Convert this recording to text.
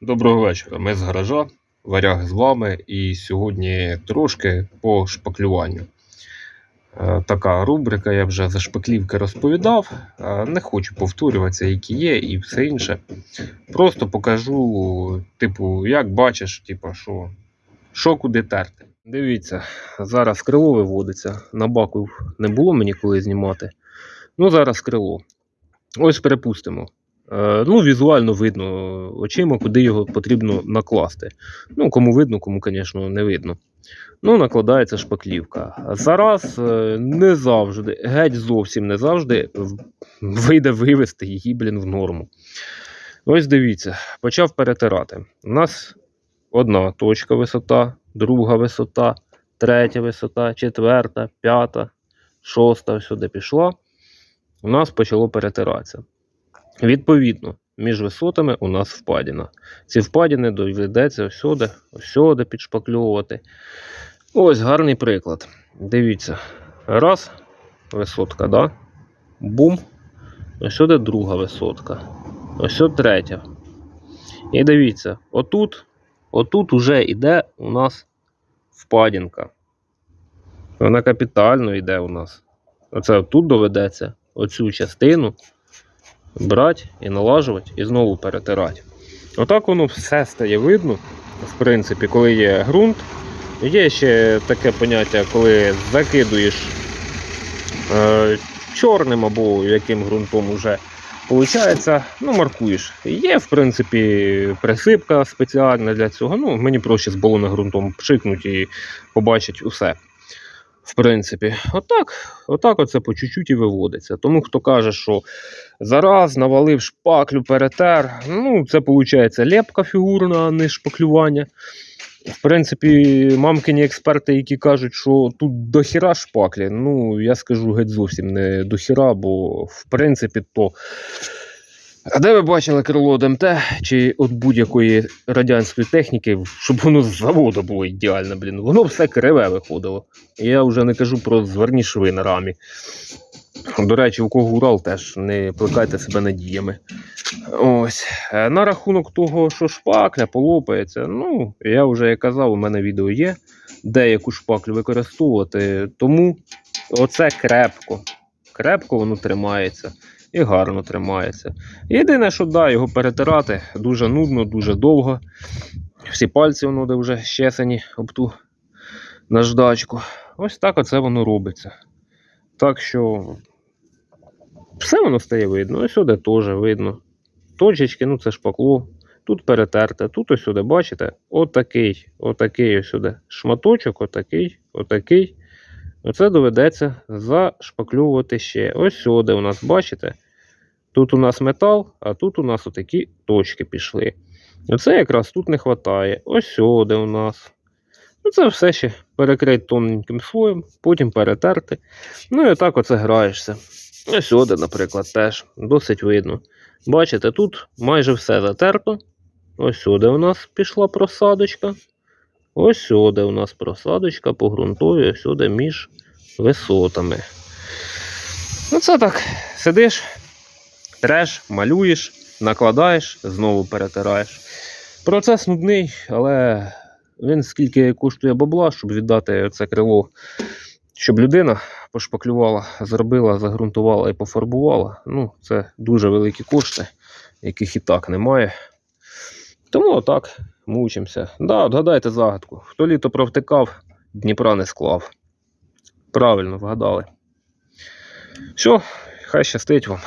Доброго вечора. Ми з гаража, варяг з вами, і сьогодні трошки по шпаклюванню. Е, Така рубрика, я вже за шпаклівки розповідав. Е, Не хочу повторюватися, які є, і все інше. Просто покажу, типу, як бачиш, типу, що, що куди терти. Дивіться, зараз крило виводиться. На баку не було мені коли знімати. Ну, зараз крило. Ось перепустимо. Е, Ну, візуально видно очима, куди його потрібно накласти. Ну, кому видно, кому, звісно, не видно. Ну, накладається шпаклівка. Зараз е, не завжди, геть зовсім не завжди вийде вивести її, блін, в норму. Ось дивіться, почав перетирати. У нас одна точка висота, друга висота, третя висота, четверта, п'ята, шоста, сюди пішла. У нас почало перетиратися. Відповідно, між висотами у нас впадіна. Ці впадіни доведеться всюди, всюди підшпакльовувати. Ось гарний приклад. Дивіться. Раз, висотка, да? Бум. Ось сюди друга висотка. Ось сюди третя. І дивіться, отут, отут уже йде у нас впадінка. Вона капітально йде у нас. Оце тут доведеться оцю частину брати і налажувати, і знову перетирати. Отак воно все стає видно, в принципі, коли є ґрунт. Є ще таке поняття, коли закидуєш е, чорним або яким ґрунтом вже виходить, ну, маркуєш. Є, в принципі, присипка спеціальна для цього. Ну, мені проще з балона ґрунтом пшикнуть і побачить усе. Принципі, отак, отак оце по чуть-чуть і виводиться. Тому хто каже, що зараз навалив шпаклю, перетер, ну це виходить лепка фігурна, а не шпаклювання. В принципі, мамкині експерти, які кажуть, що тут дохіра шпаклі, ну я скажу геть зовсім не дохіра, бо в принципі то. А де ви бачили крило ДМТ чи от будь-якої радянської техніки, щоб воно з заводу було ідеально, блін. Воно все криве виходило. Я вже не кажу про зверні шви на рамі. До речі, у кого Урал теж не плекайте себе надіями. Ось. Е, На рахунок того, що шпакля полопається, ну, я вже як казав, у мене відео є, де яку шпаклю використовувати. Тому оце крепко. Крепко воно тримається і гарно тримається. Єдине, що да, його перетирати дуже нудно, дуже довго. Всі пальці воно де вже щесані об ту наждачку. Ось так оце воно робиться. Так що все воно стає видно. Ось сюди теж видно. Точечки, ну це шпакло. Тут перетерте, тут ось сюди, бачите, отакий, отакий ось сюди шматочок, отакий, отакий. Оце доведеться зашпаклювати ще. Ось сюди у нас, бачите? Тут у нас метал, а тут у нас отакі точки пішли. Оце якраз тут не вистачає. Ось сюди у нас. Ну, це все ще перекрити тоненьким слоєм, потім перетерти. Ну і отак оце граєшся. Ось сюди, наприклад, теж досить видно. Бачите, тут майже все затерто. Ось сюди у нас пішла просадочка. Ось сюди у нас просадочка по ґрунтові, ось сюди між висотами. Ну, це так, сидиш, треш, малюєш, накладаєш, знову перетираєш. Процес нудний, але він скільки коштує бабла, щоб віддати це крило, щоб людина пошпаклювала, зробила, загрунтувала і пофарбувала. Ну, це дуже великі кошти, яких і так немає. Тому отак мучимося. Да, отгадайте загадку. Хто літо провтикав, Дніпра не склав. Правильно, вгадали. Все, хай щастить вам.